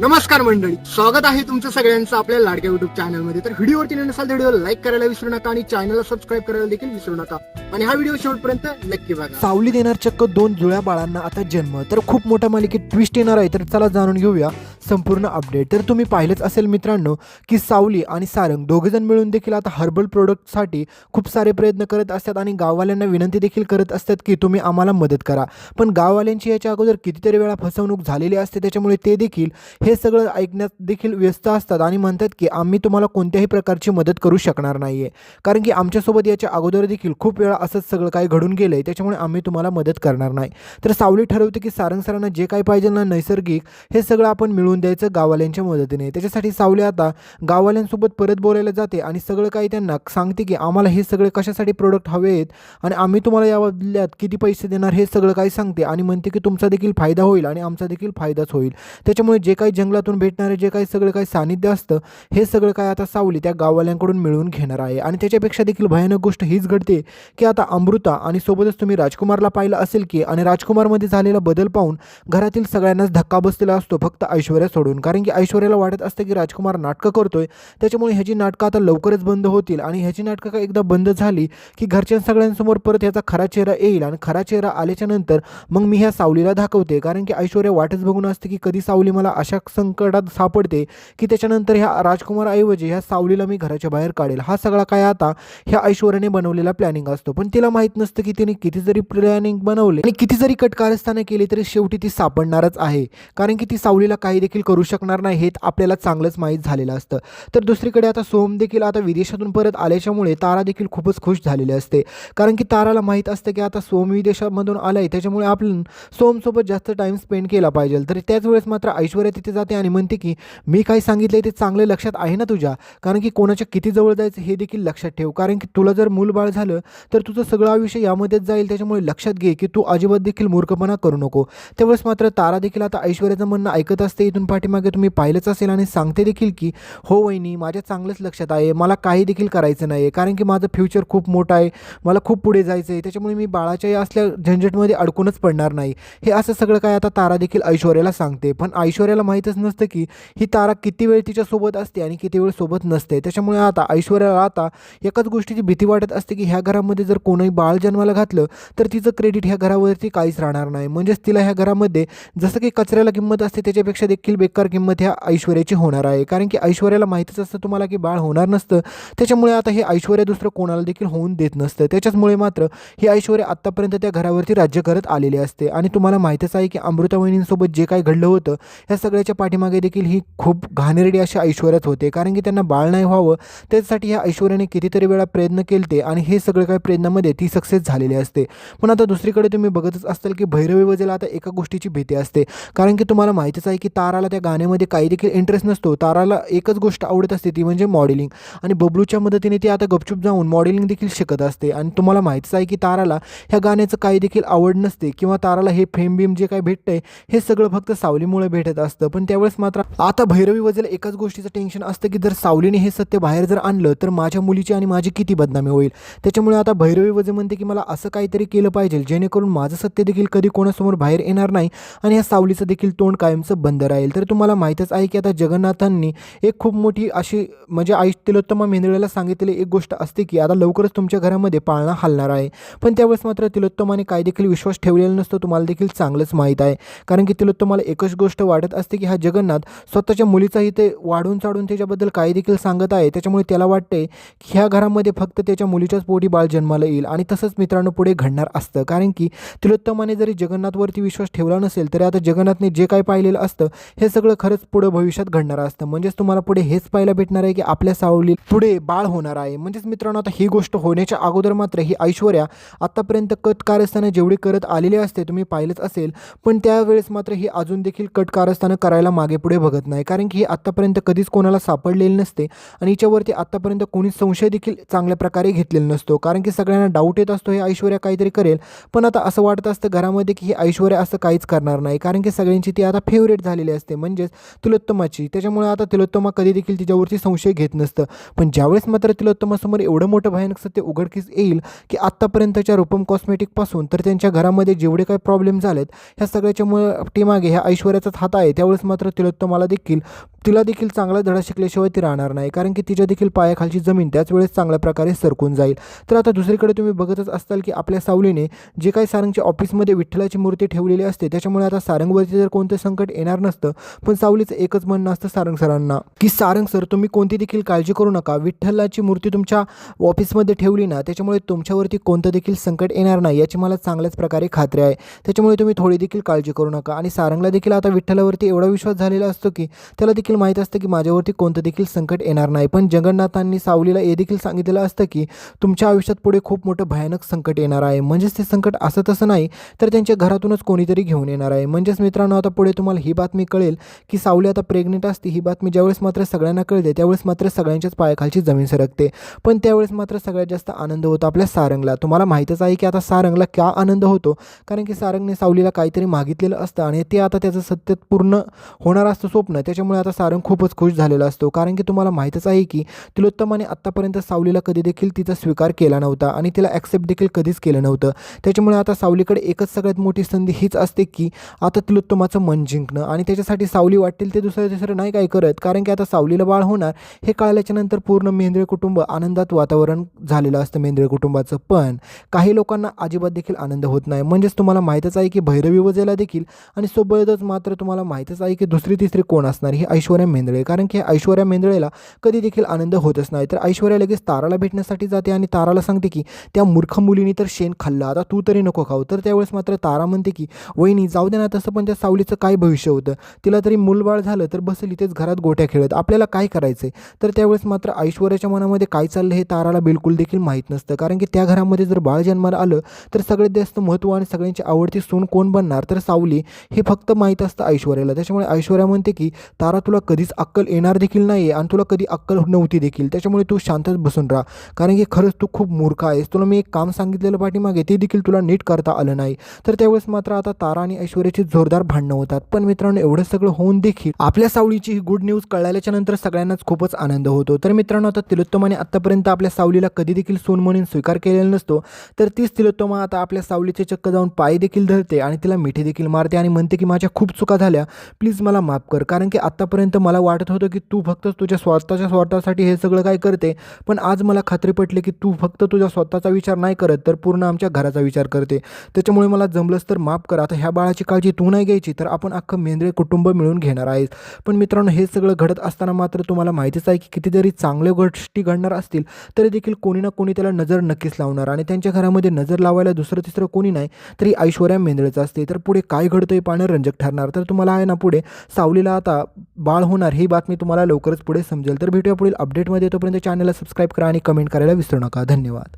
नमस्कार मंडळी स्वागत आहे तुमचं सगळ्यांचं आपल्या लाडक्या युट्यूब चॅनलमध्ये तर व्हिडिओवरती नसाल तर व्हिडिओ लाईक करायला विसरू नका आणि चॅनलला सबस्क्राईब करायला देखील विसरू नका. आणि हा व्हिडिओ शेवटपर्यंत नक्की बघा. सावली देणार चक्क दोन जुळ्या बाळांना आता जन्म. तर खूप मोठ्या मालिकेत ट्विस्ट येणार आहे तर चला जाणून घेऊया संपूर्ण अपडेट तर तुम्ही पाहिलंच असेल मित्रांनो की सावली आणि सारंग दोघेजण मिळून देखील आता हर्बल प्रोडक्टसाठी खूप सारे प्रयत्न करत असतात आणि गाववाल्यांना विनंती देखील करत असतात की तुम्ही आम्हाला मदत करा. पण गाववाल्यांची याच्या अगोदर कितीतरी वेळा फसवणूक झालेली असते त्याच्यामुळे ते देखील हे सगळं ऐकण्यात देखील व्यस्त असतात आणि म्हणतात की आम्ही तुम्हाला कोणत्याही प्रकारची मदत करू शकणार नाही आहे कारण की आमच्यासोबत याच्या अगोदर देखील खूप वेळा असंच सगळं काही घडून गेलं आहे त्याच्यामुळे आम्ही तुम्हाला मदत करणार नाही. तर सावली ठरवते की सारंग सरांना जे काही पाहिजे ना नैसर्गिक हे सगळं आपण मिळवून द्यायचं गाववाल्यांच्या मदतीने. त्याच्यासाठी सावली आता गाववाल्यांसोबत परत बोलायला जाते आणि सगळं काही त्यांना सांगते की आम्हाला हे सगळे कशासाठी प्रोडक्ट हवे आहेत आणि आम्ही तुम्हाला या बदल्यात किती पैसे देणार हे सगळं काही सांगते आणि म्हणते की तुमचा देखील फायदा होईल आणि आमचा देखील फायदाच होईल. त्याच्यामुळे जे काही जंगलातून भेटणारे जे काही सगळं काही सानिध्य असतं हे सगळं काय आता सावली त्या गाववाल्यांकडून मिळवून घेणार आहे. आणि त्याच्यापेक्षा देखील भयानक गोष्ट हीच घडते की आता अमृता आणि सोबतच तुम्ही राजकुमारला पाहिलं असेल की आणि राजकुमारमध्ये झालेला बदल पाहून घरातील सगळ्यांनाच धक्का बसलेला असतो फक्त ऐश्वर्या सोडून. कारण की ऐश्वर्याला वाटत असतं की राजकुमार नाटकं करतोय त्याच्यामुळे ह्याची नाटकं आता लवकरच बंद होतील. आणि ह्याची नाटकं का एकदा बंद झाली की घरच्या सगळ्यांसमोर परत ह्याचा खरा चेहरा येईल आणि खरा चेहरा आल्याच्यानंतर मग मी ह्या सावलीला दाखवते. कारण की ऐश्वर्या वाटच बघून असते की कधी सावली मला अशा संकटात सापडते की त्याच्यानंतर ह्या राजकुमारऐवजी ह्या सावलीला मी घराच्या बाहेर काढेल. हा सगळा काय आता? ह्या ऐश्वर्याने बनवलेला प्लॅनिंग असतो. पण तिला माहीत नसतं की तिने किती जरी प्लॅनिंग बनवले आणि किती जरी कटकारस्थानं केली तरी शेवटी ती सापडणारच आहे. कारण की ती सावलीला काही देखील करू शकणार नाही हे आपल्याला चांगलंच माहीत झालेलं असतं. तर दुसरीकडे आता सोम देखील आता विदेशातून परत आल्याच्यामुळे तारा देखील खूपच खुश झालेली असते. कारण की ताराला माहीत असतं की आता सोम विदेशामधून आलाय त्याच्यामुळे आपण सोमसोबत जास्त टाईम स्पेंड केला पाहिजे. तर त्याच वेळेस मात्र ऐश्वर्या तिथे जाते आणि म्हणते की मी काय सांगितलंय ते चांगलं लक्षात आहे ना तुझ्या? कारण की कोणाच्या किती जवळ जायचं हे देखील लक्षात ठेव. कारण की तुला जर मूलबाळ झालं तर तुझं सगळं आयुष्य यामध्येच जाईल. त्याच्यामुळे लक्षात घे की तू अजिबात देखील मूर्खपणा करू नको. त्यावेळेस मात्र तारा देखील आता ऐश्वर्याचं म्हणणं ऐकत असते. इथून पाठीमागे तुम्ही पाहिलंच असेल आणि सांगते देखील की हो वहिनी माझ्या चांगलंच लक्षात आहे. मला काही देखील करायचं नाही आहे कारण की माझं फ्युचर खूप मोठं आहे. मला खूप पुढे जायचं आहे त्याच्यामुळे मी बाळाच्या या असल्या झंझटमध्ये अडकूनच पडणार नाही. हे असं सगळं काय आता तारा देखील ऐश्वर्याला सांगते. पण ऐश्वर्याला माहीतच नसतं की ही तारा किती वेळ तिच्यासोबत असते आणि किती वेळ सोबत नसते. त्याच्यामुळे आता ऐश्वर्याला आता एकाच गोष्टीची भीती वाटत असते की ह्या घरामध्ये जर कोणी बाळ जन्माला घातलं तर तिचं क्रेडिट ह्या घरावरती काहीच राहणार नाही. म्हणजेच तिला ह्या घरामध्ये जसं की कचऱ्याला किंमत असते त्याच्यापेक्षा देखील बेकार किंमत ह्या ऐश्वर्याची होणार आहे. कारण की ऐश्वर्याला माहीतच असतं तुम्हाला की बाळ होणार नसतं. त्याच्यामुळे आता हे ऐश्वर्या दुसरं कोणाला देखील होऊन देत नसतं. त्याच्याचमुळे मात्र ही ऐश्वर्या आत्तापर्यंत त्या घरावरती राज्य करत आलेली असते. आणि तुम्हाला माहीतच आहे की अमृता वहिनींसोबत जे काही घडलं होतं ह्या सगळ्याच्या पाठीमागे देखील ही खूप घाणेरडी अशी ऐश्वर्याच होते. कारण की त्यांना बाळ नाही व्हावं त्यासाठी ह्या ऐश्वर्याने कितीतरी वेळा प्रयत्न केलते आणि हे सगळं काही प्रयत्नामध्ये ती सक्सेस झालेली असते. पण आता दुसरीकडे तुम्ही बघतच असाल की भैरवी वजेला आता एका गोष्टीची भीती असते. कारण की तुम्हाला माहीतच आहे की ताराला त्या गाण्यामध्ये काही देखील इंटरेस्ट नसतो. ताराला एकच गोष्ट आवडत असते ती म्हणजे मॉडेलिंग आणि बबलूच्या मदतीने ती आता गपचूप जाऊन मॉडेलिंग देखील शिकत असते. आणि तुम्हाला माहीतच आहे की ताराला ह्या गाण्याचं काही देखील आवड नसते किंवा ताराला हे फेम बीम जे काही भेटतंय हे सगळं फक्त सावलीमुळे भेटत असतं. पण त्यावेळेस मात्र आता भैरवी वजेला एकाच गोष्टीचं टेन्शन असतं की जर सावलीने हे सत्य बाहेर जर आणलं तर माझ्या मुलीची आणि माझी किती बदनामी होईल? त्याच्यामुळे आता भैरवी वजे म्हणते की मला असं काहीतरी केलं पाहिजे जेणेकरून माझं सत्य देखील कधी कोणासमोर बाहेर येणार नाही आणि ह्या सावलीचं देखील तोंड कायमचं बंद राहील. तर तुम्हाला माहीतच आहे की आता जगन्नाथांनी एक खूप मोठी अशी म्हणजे आई तिलोत्तमा मेंदळेला सांगितलेली एक गोष्ट असते की आता लवकरच तुमच्या घरामध्ये पाळणा हलणार आहे. पण त्यावेळेस मात्र तिलोत्तमाने काय देखील विश्वास ठेवलेला नसतो तुम्हाला देखील चांगलंच माहीत आहे. कारण की तिलोत्तमाला एकच गोष्ट वाटत असते की हा जगन्नाथ स्वतःच्या मुलीचाही ते वाढून चाढून त्याच्याबद्दल काही देखील सांगत आहे. त्याच्यामुळे त्याला वाटते की ह्या घरामध्ये फक्त त्याच्या मुलीच्याच पोटी बाळ जन्माला येईल आणि तसंच मित्रांनो पुढे घडणार असतं. कारण की तिलोत्तमाने जरी जगन्नाथवरती विश्वास ठेवला नसेल तरी आता जगन्नाथने जे काही पाहिलेलं असतं हे सगळं खरंच पुढं भविष्यात घडणार असतं. म्हणजेच तुम्हाला पुढे हेच पाहायला भेटणार आहे की आपल्या सावली पुढे बाळ होणार आहे. म्हणजेच मित्रांनो आता ही गोष्ट होण्याच्या अगोदर मात्र ही ऐश्वर्या आत्तापर्यंत कट कारस्थानं जेवढी करत आलेली असते तुम्ही पाहिलंच असेल. पण त्यावेळेस मात्र ही अजून देखील कट कारस्थानं करायला मागे पुढे बघत नाही. कारण की ही आत्तापर्यंत कधीच कोणाला सापडलेली नसते आणि हिच्यावरती आत्तापर्यंत कोणीच संशय देखील चांगल्या प्रकारे घेतलेला नसतो. कारण की सगळ्यांना डाऊट येत असतो हे ऐश्वर्या काहीतरी करेल. पण आता असं वाटत असतं घरामध्ये की ही ऐश्वर्या असं काहीच करणार नाही. कारण की सगळ्यांची ती आता फेवरेट झालेली असते. म्हणजेच तिलोत्तमाची. त्याच्यामुळे आता तिलोत्तमा कधी देखील तिच्यावरती संशय घेत नसतं. पण ज्यावेळेस मात्र तिलोत्तमासमोर एवढं मोठं भयानक सत्य उघडकीस येईल की आत्तापर्यंतच्या रूपम कॉस्मेटिकपासून तर त्यांच्या घरामध्ये जेवढे काही प्रॉब्लेम झालेत ह्या सगळ्याच्या टीमागे ह्या ऐश्वर्याचाच हात आहे. त्यावेळेस मात्र तिलोत्तमाला देखील तिला देखील चांगला धडा शिकल्याशिवाय ती राहणार नाही कारण की तिच्या देखील पायाखालची जमीन त्याच वेळेस चांगल्या प्रकारे सरकून जाईल. तर आता दुसरीकडे तुम्ही बघतच असताल की आपल्या सावलीने जे काही सारंगच्या ऑफिसमध्ये विठ्ठलाची मूर्ती ठेवलेली असते त्याच्यामुळे आता सारंगवरती जर कोणतं संकट येणार नसतं पण सावलीचं एकच म्हणणं असतं सारंग सरांना की सारंग सर तुम्ही कोणती देखील काळजी करू नका. विठ्ठलाची मूर्ती तुमच्या ऑफिसमध्ये ठेवली ना त्याच्यामुळे तुमच्यावरती कोणतं देखील संकट येणार नाही याची मला चांगल्याच प्रकारे खात्री आहे. त्याच्यामुळे तुम्ही थोडी देखील काळजी करू नका. आणि सारंगला देखील आता विठ्ठलावरती एवढा विश्वास झालेला असतो की त्याला देखील माहीत असतं की माझ्यावरती कोणतं देखील संकट येणार नाही. पण जगन्नाथांनी सावलीला हे देखील सांगितलेलं असतं की तुमच्या आयुष्यात पुढे खूप मोठं भयानक संकट येणार आहे. म्हणजेच ते संकट असं तसं नाही तर त्यांच्या घरातूनच कोणीतरी घेऊन येणार आहे. म्हणजेच मित्रांनो आता पुढे तुम्हाला ही बातमी कळेल की सावली आता प्रेग्नेंट असते. ही बातमी ज्यावेळेस मात्र सगळ्यांना कळते त्यावेळेस मात्र सगळ्यांच्याच पायाखालची जमीन सरकते. पण त्यावेळेस मात्र सगळ्यात जास्त आनंद होतो आपल्या सारंगला. तुम्हाला माहीतच आहे की आता सारंगला का आनंद होतो? कारण की सारंगने सावलीला काहीतरी मागितलेलं असतं आणि ते आता त्याचं सत्य पूर्ण होणार असतं स्वप्न. त्याच्यामुळे आता सारंग खूपच खुश झालेला असतो. कारण की तुम्हाला माहीतच आहे की तिलोत्तमाने आत्तापर्यंत सावलीला कधी देखील तिचा स्वीकार केला नव्हता आणि तिला ॲक्सेप्ट देखील कधीच केलं नव्हतं. त्याच्यामुळे आता सावलीकडे एकच सगळ्यात मोठी संधी हीच असते की आता तिलोत्तमाचं मन जिंकणं. आणि त्याच्यासाठी सावली वाटेल ते दुसरं तिसरं नाही काय करत. कारण की आता सावलीला बाळ होणार हे कळल्याच्यानंतर पूर्ण मेंद्रे कुटुंब आनंदात वातावरण झालेलं असतं मेंद्रे कुटुंबाचं. पण काही लोकांना अजिबात देखील आनंद होत नाही. म्हणजेच तुम्हाला माहीतच आहे की भैरवी वजेला देखील आणि सोबतच मात्र तुम्हाला माहीतच आहे की दुसरी तिसरी कोण असणार? ही ऐश्वर्या मेंदळे. कारण की ऐश्वर्या मेंदळेला कधी देखील आनंद होतच नाही. तर ऐश्वर्या लगेच ताराला भेटण्यासाठी जाते आणि ताराला सांगते की त्या मूर्ख मुलीने तर शेण खाल्लं. आता तू तरी नको खाऊ. तर त्यावेळेस मात्र तारा म्हणते की वहिनी जाऊ दे ना तसं पण त्या सावलीचं काय भविष्य होतं? तिला तरी मूलबाळ झालं तर बसेल इथेच घरात गोट्या खेळत. आपल्याला काय करायचं तर त्यावेळेस मात्र ऐश्वर्याच्या मनामध्ये काय चाललं हे ताराला बिलकुल देखील माहीत नसतं. कारण की त्या घरामध्ये जर बाळ जन्माला आलं तर सगळ्यात जास्त महत्त्व आणि सगळ्यांची आवडती सून कोण बनणार? तर सावली हे फक्त माहीत असतं ऐश्वर्याला. त्याच्यामुळे ऐश्वर्या म्हणते की तारा तुला कधीच अक्कल येणार देखील नाही आहे आणि तुला कधी अक्कल नव्हती देखील. त्याच्यामुळे तू शांतच बसून राहा. कारण की खरंच तू खूप मूर्ख आहेस. तुला मी एक काम सांगितलेलं पाठीमागे ते देखील तुला नीट करता आलं नाही. तर त्यावेळेस मात्र आता तारा आणि ऐश्वर्याची जोरदार भांडणं होतात. पण मित्रांनो एवढं सगळं होऊन देखील आपल्या सावलीची ही गुड न्यूज कळल्याच्या नंतर सगळ्यांनाच खूपच आनंद होतो. तर मित्रांनो आता तिलोत्तमाने आत्तापर्यंत आपल्या सावलीला कधी देखील सून म्हणून स्वीकार केलेला नसतो. तर तीच तिलोत्तमा आता आपल्या सावलीचे चक्क जाऊन पाय देखील धरते आणि तिला मिठी देखील मारते आणि म्हणते की माझ्या खूप चुका झाल्या. प्लीज प्लीज मला माफ कर. कारण की आत्तापर्यंत मला वाटत होतं की तू फक्त तुझ्या स्वतःच्या स्वार्थासाठी हे सगळं काय करते पण आज मला खात्री पटली की तू फक्त तुझ्या स्वतःचा विचार नाही करत तर पूर्ण आमच्या घराचा विचार करते. त्याच्यामुळे मला जमलंच तर माफ कर. आता ह्या बाळाची काळजी तू नाही घ्यायची तर आपण अख्खं मेंद्रे कुटुंब मिळून घेणार आहेस. पण मित्रांनो हे सगळं घडत असताना मात्र तुम्हाला माहितीच आहे की कितीतरी चांगल्या गोष्टी घडणार असतील तरी देखील कोणी ना कोणी त्याला नजर नक्कीच लावणार आणि त्यांच्या घरामध्ये नजर लावायला दुसरं तिसरं कोणी नाही तरी ऐश्वर्या मेंद्रेचं असते. तर पुढे काय घडतं हे पाहणं रंजक ठरणार. तर तुम्हाला आहे ना पुढे पुढे सावलीला आता बाळ होणार ही बातमी तुम्हाला लवकरच पुढे समजेल. तर भेटूया पुढील अपडेटमध्ये तोपर्यंत चॅनलला सबस्क्राईब करा आणि कमेंट करायला विसरू नका. धन्यवाद.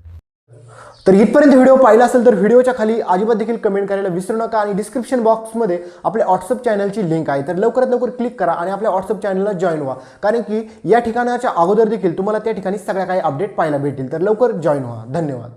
तर इथपर्यंत व्हिडिओ पाहिला असेल तर व्हिडिओच्या खाली अजिबात देखील कमेंट करायला विसरू नका आणि डिस्क्रिप्शन बॉक्समध्ये आपल्या व्हॉट्सअप चॅनलची लिंक आहे. तर लवकरात लवकर क्लिक करा आणि आपल्या व्हॉट्सअप चॅनलला जॉईन व्हा. कारण की या ठिकाणाच्या अगोदर देखील तुम्हाला त्या ठिकाणी सगळ्या काही अपडेट पाहायला भेटतील. तर लवकर जॉईन व्हा. धन्यवाद.